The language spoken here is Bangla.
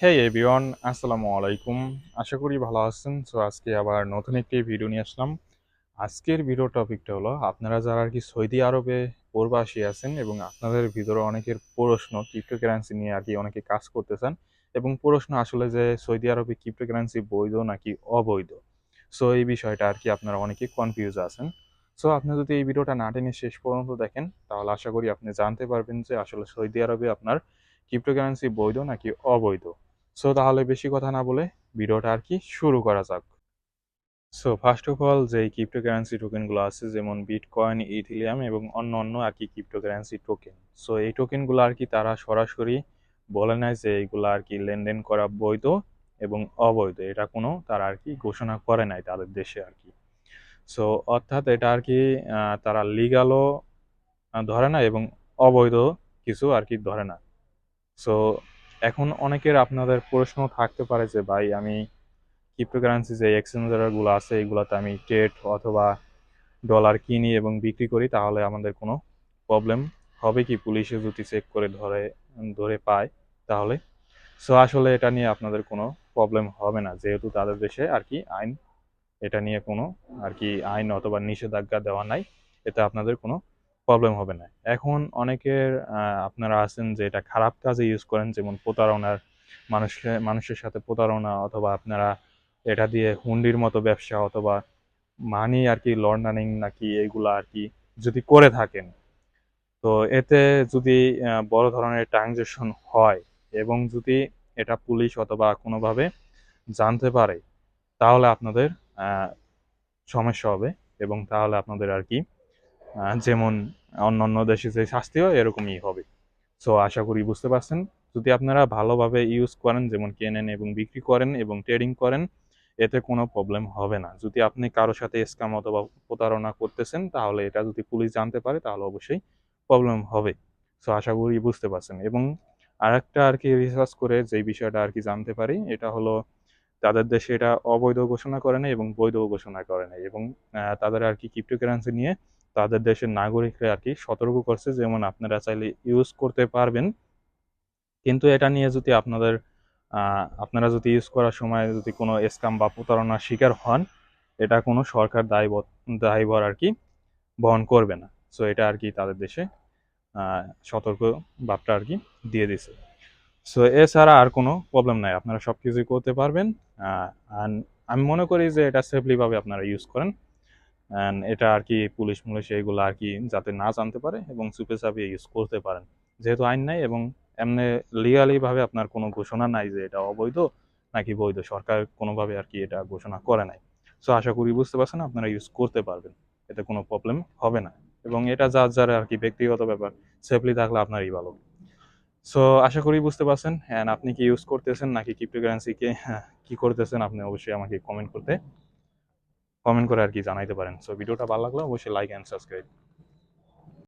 হে এভরিওয়ান আসসালামু আলাইকুম। আশা করি ভালো আছেন। সো আজকে আবার নতুন একটি ভিডিও নিয়ে আসলাম। আজকের ভিডিও টপিকটা হলো, আপনারা যারা আর কি সৌদি আরবে প্রবাসী আছেন এবং আপনাদের ভিতরে অনেকের প্রশ্ন ক্রিপ্টোকারেন্সি নিয়ে আর কি অনেকে কাজ করতেছেন এবং প্রশ্ন আসলে যে সৌদি আরবে ক্রিপ্টোকারেন্সি বৈধ নাকি অবৈধ? সো এই বিষয়টা আর কি আপনারা অনেকে কনফিউজ আছেন। সো আপনি যদি এই ভিডিওটা না টেনে শেষ পর্যন্ত দেখেন, তাহলে আশা করি আপনি জানতে পারবেন যে আসলে সৌদি আরবে আপনার ক্রিপ্টোকারেন্সি বৈধ নাকি অবৈধ? সো তাহলে বেশি কথা না বলে ভিডিওটা আর কি শুরু করা যাক। সো ফার্স্ট অফ অল যে ক্রিপ্টোকারেন্সি টোকেনগুলো আছে, যেমন বিটকয়েন ইথিলিয়াম এবং অন্য অন্য আর কি ক্রিপ্টোকারেন্সি টোকেন সো এই টোকেনগুলো আর কি তারা সরাসরি বলে নেয় যে এইগুলো আর কি লেনদেন করা বৈধ এবং অবৈধ। এটা কোনো তারা আর কি ঘোষণা করে নাই তাদের দেশে আর কি। সো অর্থাৎ এটা আর কি তারা লিগালও ধরে না এবং অবৈধ কিছু আর কি ধরে না। সো এখন অনেকের আপনাদের প্রশ্ন থাকতে পারে যে, ভাই, আমি ক্রিপ্টোকারেন্সি যে এক্সচেঞ্জারগুলো আছে, এগুলোতে আমি ট্রেড অথবা ডলার কিনি এবং বিক্রি করি, তাহলে আমাদের কোনো প্রবলেম হবে কি? পুলিশে যদি চেক করে ধরে ধরে পায়, তাহলে। সো আসলে এটা নিয়ে আপনাদের কোনো প্রবলেম হবে না। যেহেতু তাদের দেশে আর কি আইন, এটা নিয়ে কোনো আর কি আইন অথবা নিষেধাজ্ঞা দেওয়া নাই, এতে আপনাদের কোনো প্রবলেম হবে না। এখন অনেকের আপনারা আছেন যে এটা খারাপ কাজে ইউজ করেন, যেমন প্রতারণার মানুষকে, মানুষের সাথে প্রতারণা অথবা আপনারা এটা দিয়ে হুন্ডির মতো ব্যবসা অথবা মানি আর কি লন্ডারিং নাকি এগুলা আর কি যদি করে থাকেন, তো এতে যদি বড় ধরনের ট্রানজেকশন হয় এবং যদি এটা পুলিশ অথবা কোনোভাবে জানতে পারে, তাহলে আপনাদের সমস্যা হবে এবং তাহলে আপনাদের আর কি যেমন অন্যান্য দেশে যে শাস্তি হয় এরকমই হবে। সো আশা করি বুঝতে পারছেন। যদি আপনারা ভালোভাবে ইউজ করেন, যেমন কেনেন এবং বিক্রি করেন এবং ট্রেডিং করেন, এতে কোনো প্রবলেম হবে না। যদি আপনি কারোর সাথে স্ক্যাম অথবা প্রতারণা করতেছেন, তাহলে এটা যদি পুলিশ জানতে পারে, তাহলে অবশ্যই প্রবলেম হবে। সো আশা করি বুঝতে পারছেন। এবং আরেকটা আর কি রিসার্চ করে যে বিষয়টা আর কি জানতে পারি, এটা হলো তাদের দেশে এটা অবৈধ ঘোষণা করে না এবং বৈধ ঘোষণা করে নাই। এবং তাদের আর কি ক্রিপ্টোকারেন্সি নিয়ে তাদের দেশের নাগরিকরা আর কি সতর্ক করছে, যেমন আপনারা চাইলে ইউজ করতে পারবেন। কিন্তু এটা নিয়ে যদি আপনাদের আপনারা যদি ইউজ করার সময় যদি কোনো স্ক্যাম বা প্রতারণার শিকার হন, এটা কোনো সরকার দায় দায়ভার আর কি বহন করবে না। সো এটা আর কি তাদের দেশে সতর্ক বার্তা আর কি দিয়ে দিছে। সো এছাড়া আর কোনো প্রবলেম নাই, আপনারা সব কিছুই করতে পারবেন। আর আমি মনে করি যে এটা সেফলি ভাবে আপনারা ইউজ করেন। এটা আর কি পুলিশ মুলিশ এইগুলো আর কি যাতে না জানতে পারে এবং চুপে চাপে ইউজ করতে পারেন। যেহেতু আইন নাই এবং এমনি লিগালি ভাবে আপনার কোনো ঘোষণা নাই যে এটা অবৈধ, নাকি বৈধ, সরকার কোনোভাবে আর কি এটা ঘোষণা করে নাই। সো আশা করি বুঝতে পারছেন, আপনারা ইউজ করতে পারবেন। এতে কোনো প্রবলেম হবে না। এবং এটা যার যার আর কি ব্যক্তিগত ব্যাপার সেফলি থাকলে আপনারই ভালো। সো আশা করি বুঝতে পারছেন। অ্যান্ড আপনি কি ইউজ করতেছেন, নাকি ক্রিপ্টোকারেন্সিকে কি করতেছেন, আপনি অবশ্যই আমাকে কমেন্ট করতে। কমেন্ট করে আর কি জানাইতে পারেন। সো ভিডিওটা ভালো লাগলে অবশ্যই লাইক অ্যান্ড সাবস্ক্রাইব